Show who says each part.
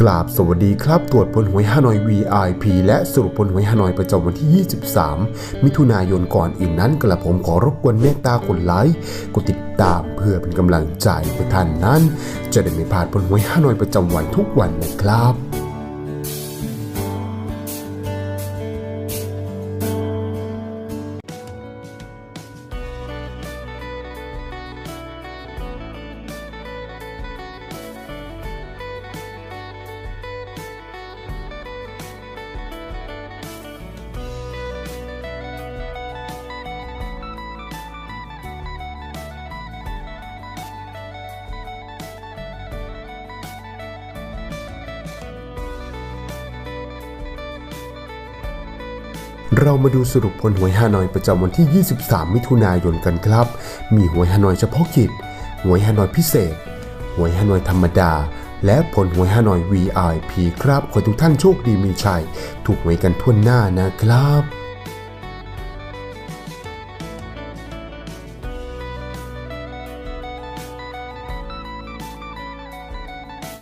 Speaker 1: กราบสวัสดีครับ ตรวจผลหวยฮานอย VIP และสรุปผลหวยฮานอยประจำวันที่ 23 มิถุนายนก่อนอื่นนั้นกระผมขอรบกวนเมตตากดไลค์กดติดตามเพื่อเป็นกำลังใจให้ท่านนั้น จะได้ไม่พลาดผลหวยฮานอยประจำวันทุกวันนะครับ เรามาดูสรุปผลหวยฮานอยประจำวันที่ 23 มิถุนายนกันครับ มีหวยฮานอยเฉพาะกิจ หวยฮานอยพิเศษ หวยฮานอยธรรมดา และผลหวยฮานอย VIP ครับ ขอให้ทุกท่านโชคดีมีชัย ถูกหวยกันทั่วหน้านะครับ